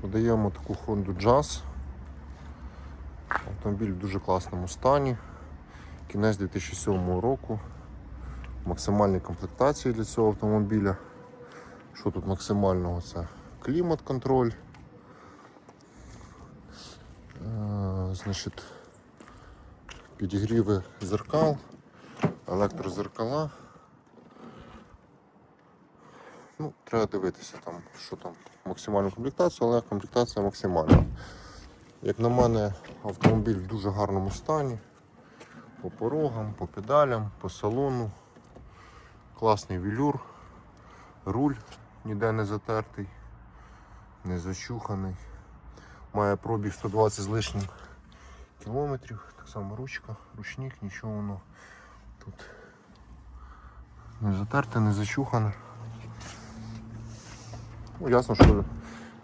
Подаємо таку Honda Jazz. Автомобіль в дуже класному стані. Кінець 2007 року. Максимальні комплектації для цього автомобіля. Що тут максимального? Це клімат-контроль. Е, Значить, підігріви зеркал, електрозеркала. Ну, треба дивитися там, що там максимальну комплектацію, але комплектація максимальна. Як на мене, автомобіль в дуже гарному стані. По порогам, по педалям, по салону. Класний велюр, руль ніде не затертий, не зачуханий. Має пробіг 120 з лишнім кілометрів. Так само ручка, ручник, нічого воно тут не затерте, не зачухане. Ну, ясно, що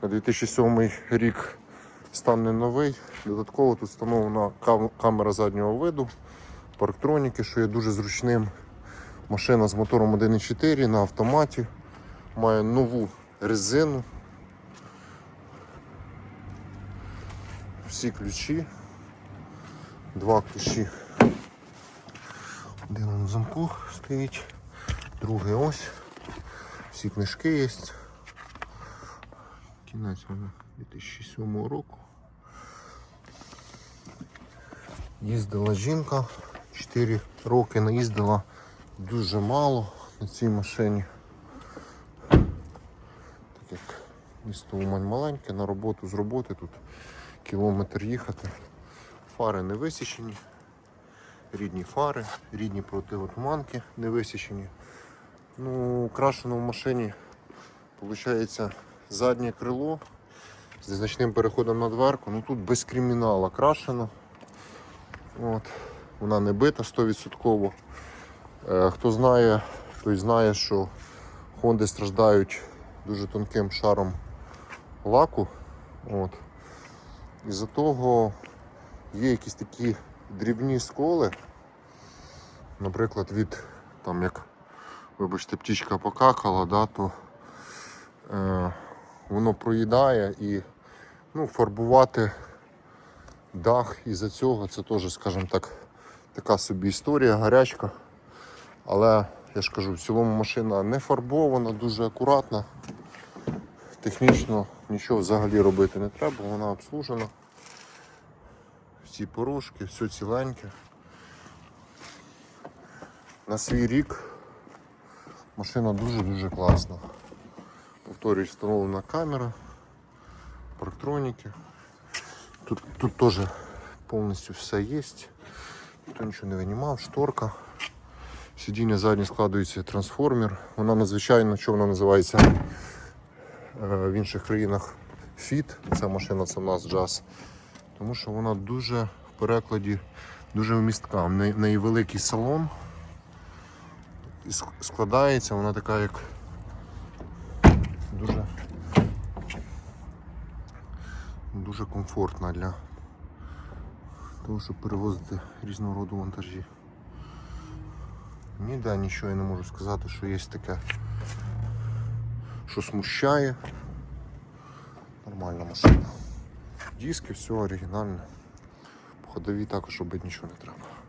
на 2007 рік стан не новий. Додатково тут встановлена камера заднього виду, парктроніки, що є дуже зручним. Машина з мотором 1.4 на автоматі. Має нову резину. Всі ключі. Два ключі. Один на замку стоїть, другий ось. Всі книжки є. Кінець вона 2007 року. Їздила жінка, 4 роки наїздила дуже мало на цій машині. Так як місто Умань маленьке, на роботу з роботи тут кілометр їхати. Фари не висічені, рідні фари, рідні противотуманки не висічені. Ну, крашено в машині виходить заднє крило з незначним переходом на дверку. Ну тут без кримінала крашено. От. Вона не бита 100%. Е, хто знає, той знає, що Хонди страждають дуже тонким шаром лаку. От. Із-за того є якісь такі дрібні сколи, наприклад, від там як, вибачте, птічка покакала, да, то е, воно проїдає і ну, фарбувати дах із-за цього це теж, скажімо так, така собі історія, гарячка. Але я ж кажу, в цілому машина не фарбована, дуже акуратна. Технічно нічого взагалі робити не треба, вона обслужена. Всі порожки, все ціленьке. На свій рік машина дуже-дуже класна. Повторюсь, встановлена камера, парктроніки. Тут, тут теж повністю все є. Ніхто нічого не винімав, шторка. Сидіння заднє складується трансформер. Вона надзвичайно, що вона називається е, в інших країнах Fit. Ця машина це в нас джаз. Тому що вона дуже в перекладі дуже вмістка. В неї, великий салон. Складається, вона така як дуже дуже комфортна для того, щоб перевозити різного роду вантажі. Ніде нічого я не можу сказати, що є таке, що смущає. Нормальна машина. Диски, все оригінальне. По ходовій також робити нічого не треба.